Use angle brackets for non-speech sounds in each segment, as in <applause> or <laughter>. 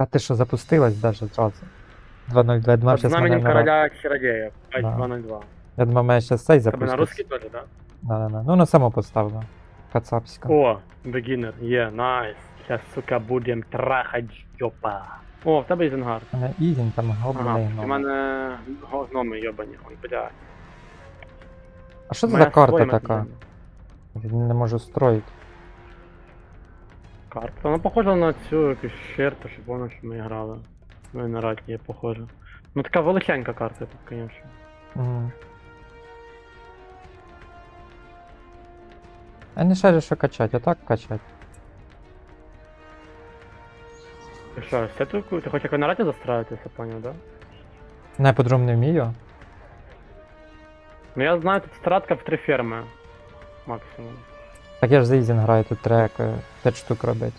А ти що, запустилась даже зразу? 2.02, я думав, Под щас знаменем короля чародея. Да. 5202. Я думав, мене щас цей Тебе на русский тоже, да? Да, да, да. Ну, на само поставлю. Кацапська. О, beginner, є, найс. Сейчас, сука, будем трахать жопа. О, в тебе Ізенгар. У мене Ізін, там Ага, у мене гноми йобані, он, блядь. А що це за карта така? отдельно. Не можу строїти. Карта. Вона похожа на цю якусь щерту, щоб вона, що ми грали. Ну і на раді є похожа. Ну така величенька карта тут, звісно. Мгм. Я не шарю, що качать, а так качать. Ти що, все тут? Ти хочеш як на раді застраюватися, поняв, да? Не я по-другому не вмію. Ну я знаю, тут стратка в три ферми. Максимум. Так я ж за Ізін граю, тут треба 5 штук робити.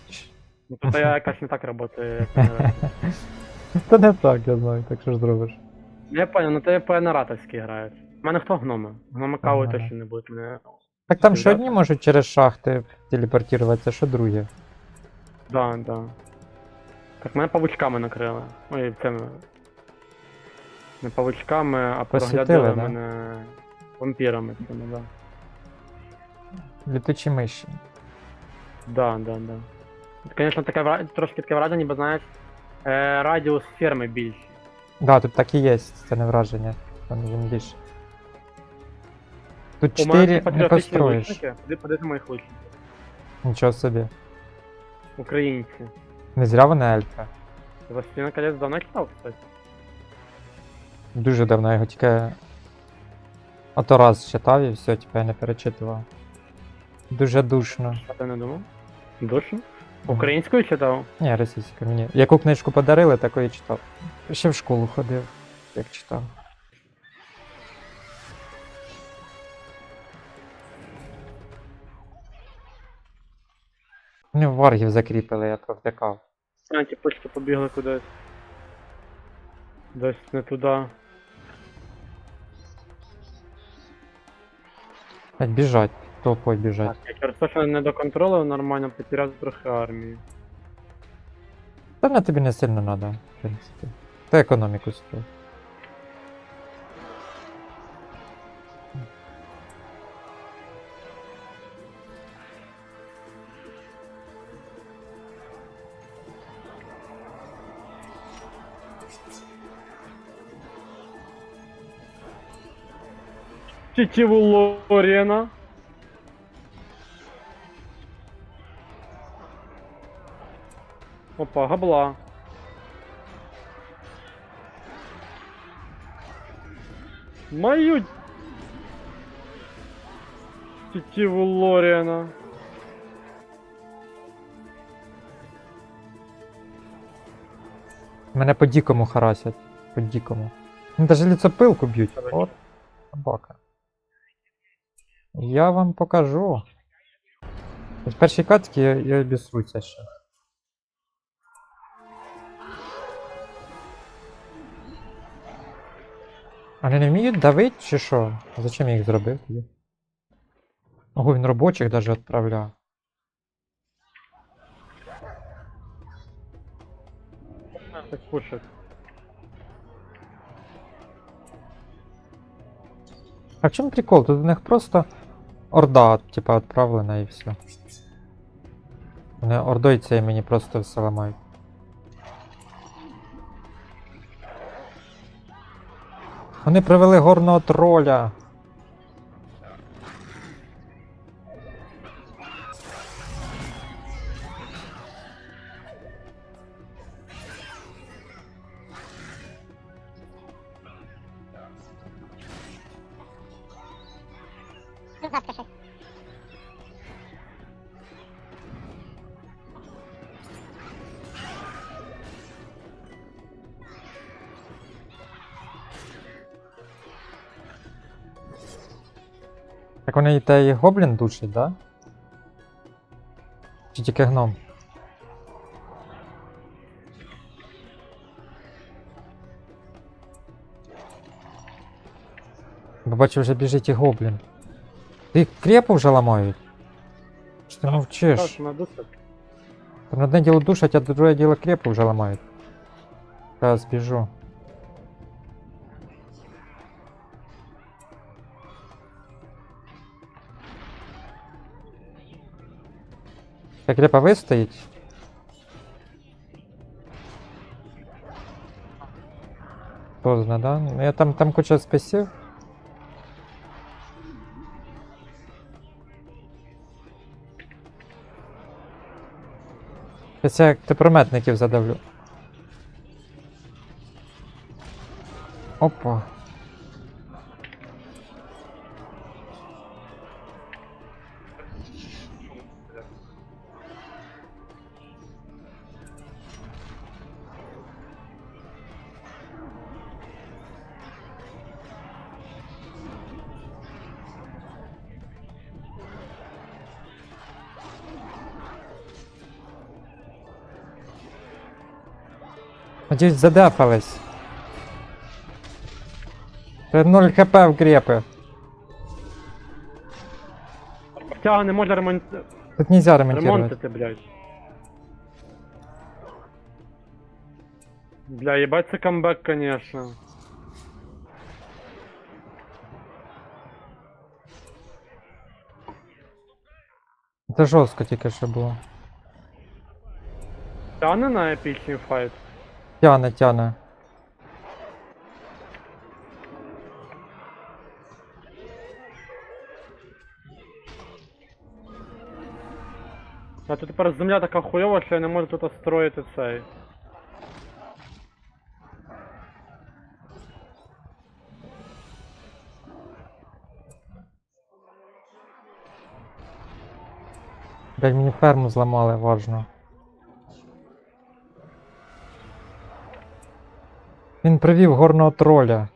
Ну тут я якось не так працює, як <laughs> раді. Та не так, я знаю, так що ж зробиш. Ну, Я понял, ну ти по наратовськи граєш. У мене хто гноми? Гноми кави Ага. точно не будуть мене. Так там що одні можуть через шахти телепортуватися, що другі. Да, да. Так, мене павучками накрили. Ой, цими. Не павучками, а Посвітили, проглядали да? мене вампірами цими, да. Літучі миші. Да, да, да. Звісно, таке вра- трошки таке враження, бо знаєш, е, радіус ферми більший. Да, тут так і є, це не враження. Там він більше. Тут У мене 4 ті не патріотичні построїш. лучники, моїх лучників. Нічого собі. Українці. Не зря вони ельфи. Ти Властелина колець давно читав, кстати? Дуже давно я його тільки. Ото раз читав і все, тепер я не перечитував. Дуже душно. А ти не думав? Душно? Українською читав? Ні, російська мені. Яку книжку подарили, таку і читав. Ще в школу ходив, як читав. Вони варгів закріпили, я провтикав. А, ті почти побігли кудись. Десь не туди. Блять, біжать, толпой біжать. Так, що не доконтролив, нормально потеряв трохи армії. Та на тобі не сильно треба, в принципі. Та економіку строй. Тітіву Лорена. Опа, габла. Мою тітіву Лорена. Мене по дікому харасять. По дікому. Ну, даже ліцопилку б'ють. От. Собака. Я вам покажу. Першій катці я, я обісруся ще. Вони не вміють давити чи що? А Зачем я їх зробив тоді? Ого, він робочих даже відправляв. Так пушить. А в чому прикол? Тут у них просто орда, типа, відправлена і все. Вони ордою цією мені просто все ламають. Вони привели горного троля. Так вони і те і гоблін душать, да? Чи тільки гном? Бо бачу, вже біжить і гоблін. Ти крепу вже ламають? Що ти мовчиш? Там одне діло душать, а друге діло крепу вже ламають. Зараз біжу. Як репа вистоїть. Поздно, да? Ну я там, там куча списів. Щас я тепрометників задавлю. Опа. Надіюсь, задефались. Це 0 хп в крепи. Тяга не може ремонт... Тут нельзя ремонтировать. ремонтити, блядь. Бля, їбать це камбек, конечно. Це жорстко тільки що було. Тяне на епічний файт. Тяне, тяне. А тут тепер земля така хуйова, що я не можу тут строїти цей. Блять, мені ферму зламали, важно. Він привів горного троля.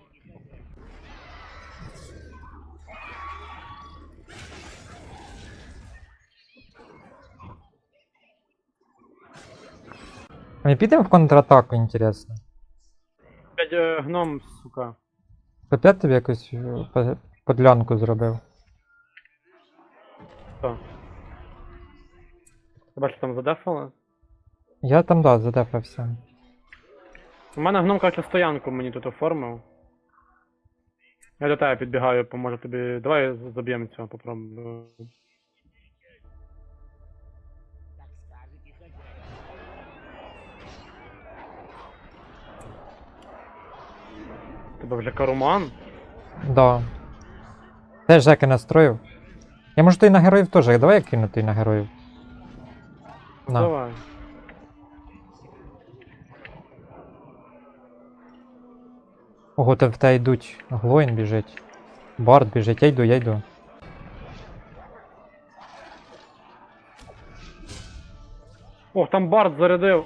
Ми підемо в контратаку, інтересно. Блядь, е, гном, сука. Опять тобі якусь е, по- подлянку зробив. Тебе що там задефали? Я там, да, задефався. У мене гном каже стоянку мені тут оформив. Я до тебе підбігаю, поможу тобі. Давай заб'ємо цього, попробуємо. Тебе вже каруман? Да. Теж Жеки настроїв. Я можу і на героїв теж. Давай я кину і на героїв. На. Давай. Ого, в те йдуть. Глоїн біжить. Бард біжить, я йду, я йду. Ох, там бард зарядив.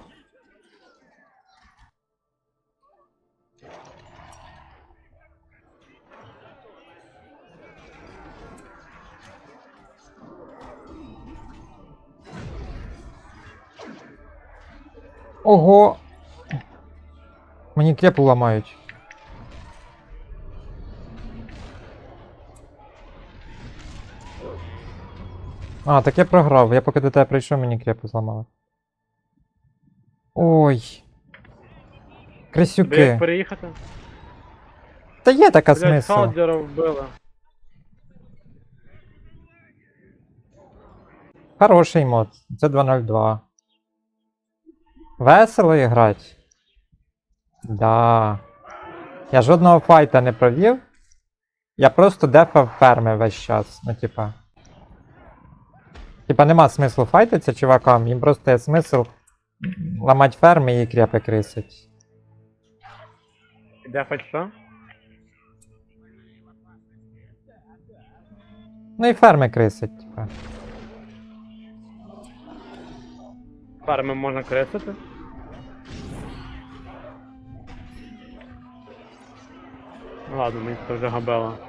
Ого! Мені крепу ламають. А, так я програв. Я поки до тебе прийшов, мені крепу зламали. Ой. Крисюки. переїхати? Та є така Блять, смисл. халдера вбили. Хороший мод. Це 2.02. Весело грати. Да. Я жодного файта не провів. Я просто дефав ферми весь час. Ну, типа. Типа нема смислу файтитися чувакам, їм просто є смисл ламати ферми і крепи крисить. Де хоч що? Ну і ферми крисить, типа. Фарми можна кресити. Ладно, мені це вже габела.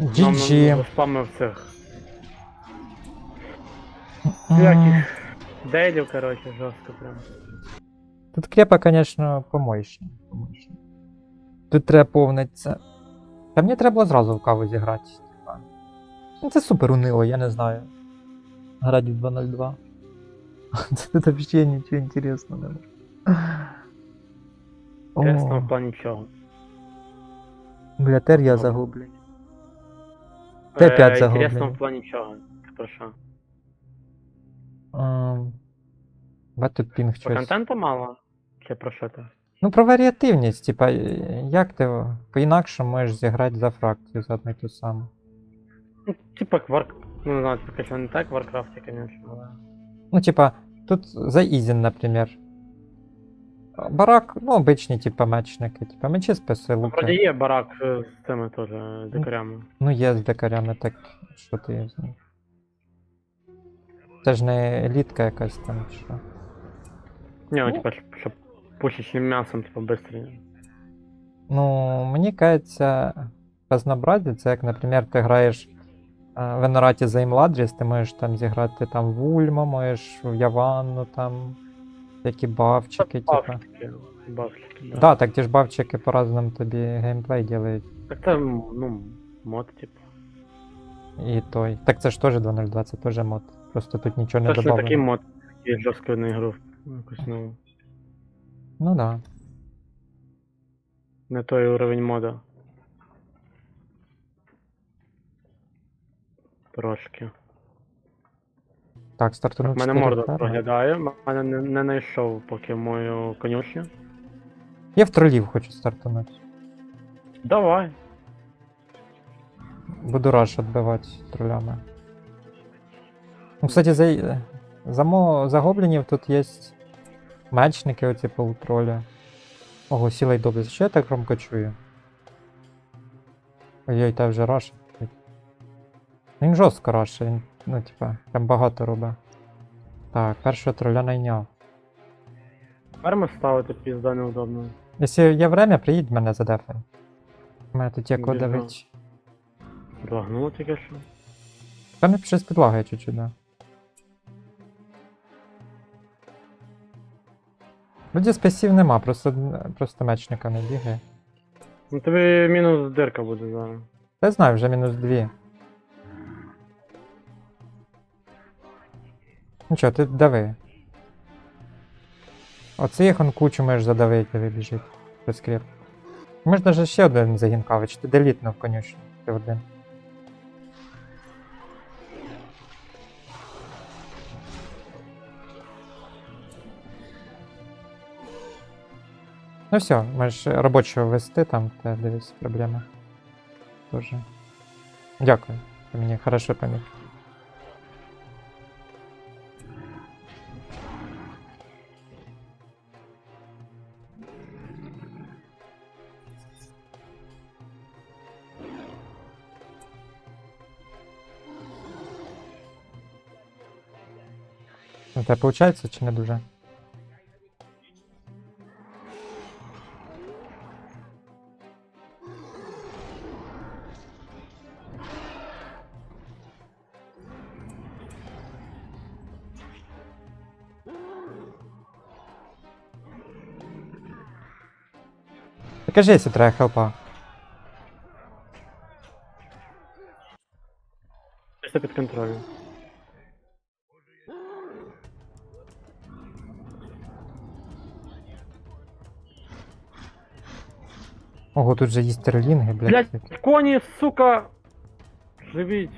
GG. Спами всіх. Яких дейлів, короче, жорстко прям. Тут крепа, конечно, помоєшня. Тут треба повниться. Та мені треба було зразу в каву зіграти. Ну, це супер уныло, я не знаю. Граді 2.02. Це взагалі нічого інтересного не Інтересного в плані чого. Бля, тер я ну, загублений. Т5 е, загублений. Інтересно в плані чого? Про що? Ем, Батлпінг щось. контенту мало? Чи про що ти? Ну, про варіативність, типа, е, як ти інакше можеш зіграти за фракцію за одну ту саму. Ну, типа кварк. Ну, не знаю, поки що не так в Варкрафті, звісно, але. Ну, типа, тут за Изин, например. Барак, ну, обичні, типа, мечники, типа, мечі списи, Ну, вроді є барак е, з цими теж е, дикарями. Ну, є з дикарями, так що ти з них. Це ж не елітка якась там, що. Ні, ну, Ну. типа, щоб- щоб пушечним м'ясом, типа, быстрее. Ну, мені кажеться, разнообразі, це як, наприклад, ти граєш е, в Енораті за Імладріс, ти можеш там зіграти там в Ульма, можеш в Яванну, там, які бавчики, типа. Бавчики, бавчики, да. Да, так ті ж бавчики по-разному тобі геймплей ділають. Так це, ну, мод, типу. І той. Так це ж теж 2.02, це теж мод. Просто тут нічого не ж не такий мод, який жорстко на ігру якось, ну, Ну да. не той уровень мода. Трошки. Так, стартанув У мене 4 морда проглядає, в мене не, не знайшов поки мою конюшню. Я в тролів хочу стартанути. Давай. Буду раш відбивати тролями. Ну, кстати, за, за, мо, за гоблінів тут є мечники оці полутролі. Ого, сіла й добре. Що я так громко чую? Ой-ой, та вже раш. Він жорстко раше, він, ну, типа, прям багато робить. Так, першого троля найняв. Ферми ставити пізда неудобно. Якщо є время, приїдь мене задефай. У мене тут є Біжу. кого давить. Лагнуло тільки що. Та не щось підлагає чуть-чуть, да. Вроді спасів нема, просто, просто мечника не бігає. Ну тобі мінус дирка буде зараз. Я знаю, вже мінус дві. Нічого, ти дави. Оце їх он кучу можеш задавити, коли біжить. Розкріп. Може навіть ще один загін кави, чи ти делітнув конюшню. Ти один. Ну все, можеш робочого вести там, та дивись, проблема. Тоже. Дякую. Ти мені хорошо поміг. У тебе виходить чи не дуже? Покажи, якщо треба хелпа. Все під контролем. Ого, тут же є стерлінги, блядь. Блядь, коні, сука! Живіть.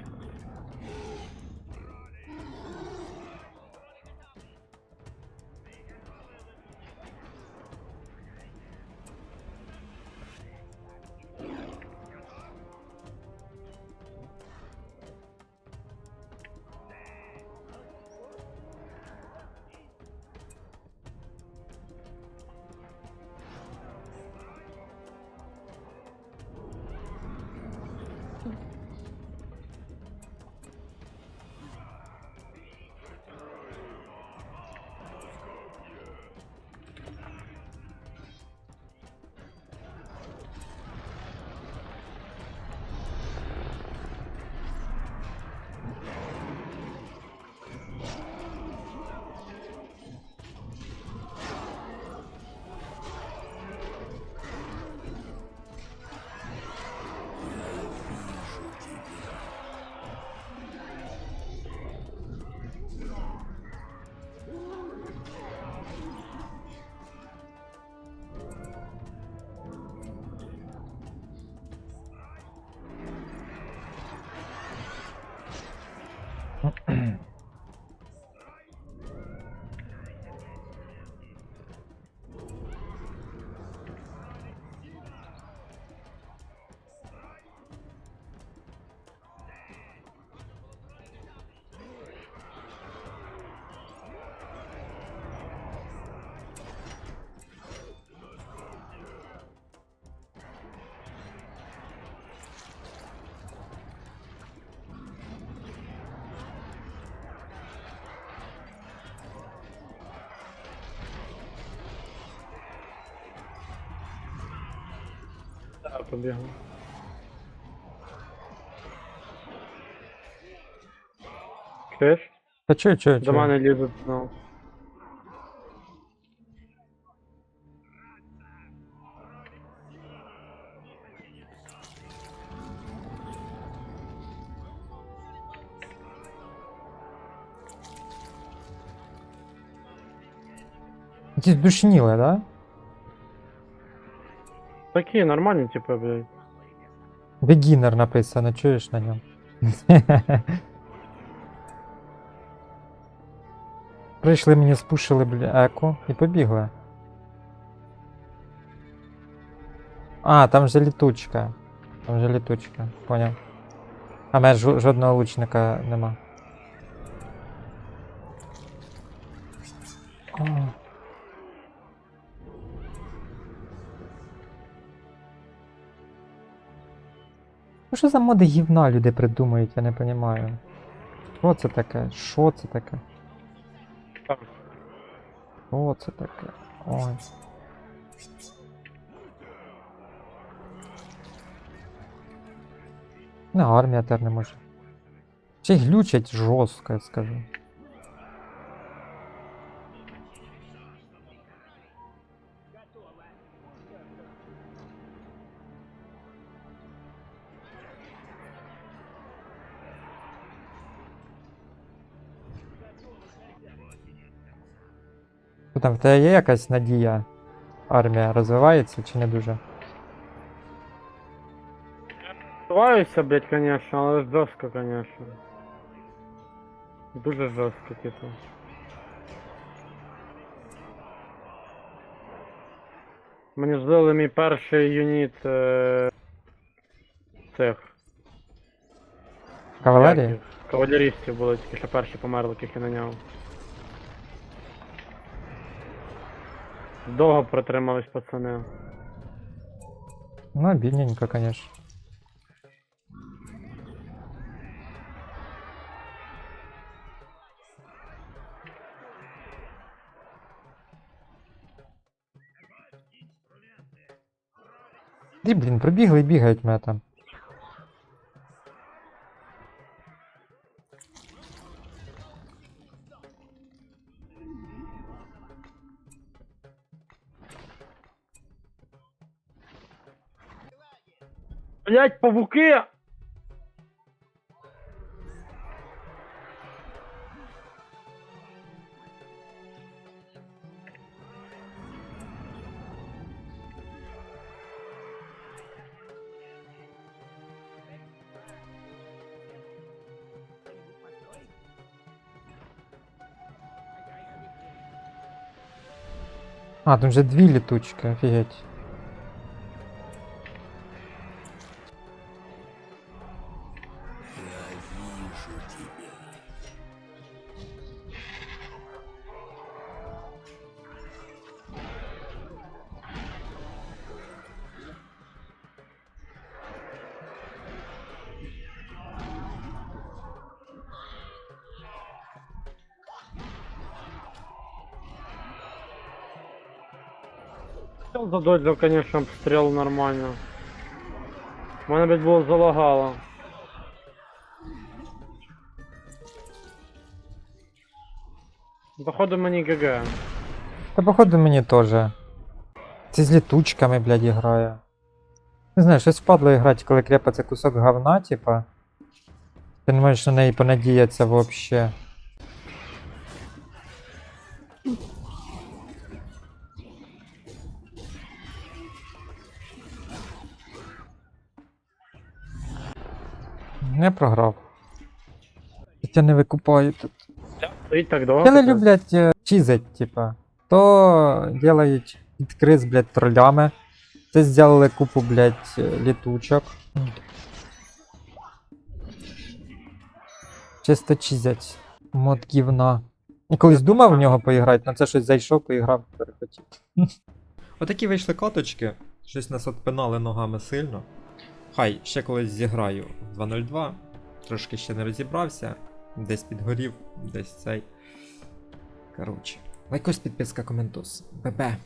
побігли. Чуєш? Та чую, чую, До чую. мене лізуть знову. Якісь душніли, да? Такі нормальні, типу, блядь. Бегінер написано, чуєш на ньому. <laughs> Прийшли мені, спушили бля, еко і побігли. А, там же літучка. Там же літучка, поняв. А в мене жо- жодного лучника нема. О. Ну що за моди гівна люди придумують, я не розумію. Що це таке? Що це таке? Що це таке? Ой. Не, армія тепер не може. Ще й глючать жорстко, я скажу. Там, в тебе є якась надія? Армія розвивається чи не дуже? Сподіваюся, блядь, конечно, але жорстко, конечно. Дуже жорстко, типу. Мені здали мій перший юніт е... цих. Кавалерії? Кавалерістів були, тільки що перші померли, яких я наняв. Довго протримались пацани. Ну, бідненько, конечно. Ді, блін, пробігли і бігають мене там. Блять, павуки! А, тут вже дві літучки, офігеть. Задоджив, конечно, обстріл нормально. У мене блядь, було залагало. Походу мені ГГ. Та походу мені теж. Це з літучками, блядь, грає. Не знаю, щось впадло грати, коли це кусок говна, типа. Ти не можеш на неї понадіятися вообще. Не програв. Я не викупаю тут. Стоїть так довго. Вони люблять е, чизать, типа. То делають підкриз, блядь, троллями. Це зробили купу, блядь, е, літучок. Чисто чизять. Мод гівна. Колись думав в нього поіграти, на це щось зайшов, поіграв, перехотів. Отакі вийшли каточки. Щось нас отпинали ногами сильно. Хай, ще колись зіграю в 2.02. Трошки ще не розібрався. Десь підгорів, десь цей. Коротше. Лайкос, підписка, коментус. Бебе.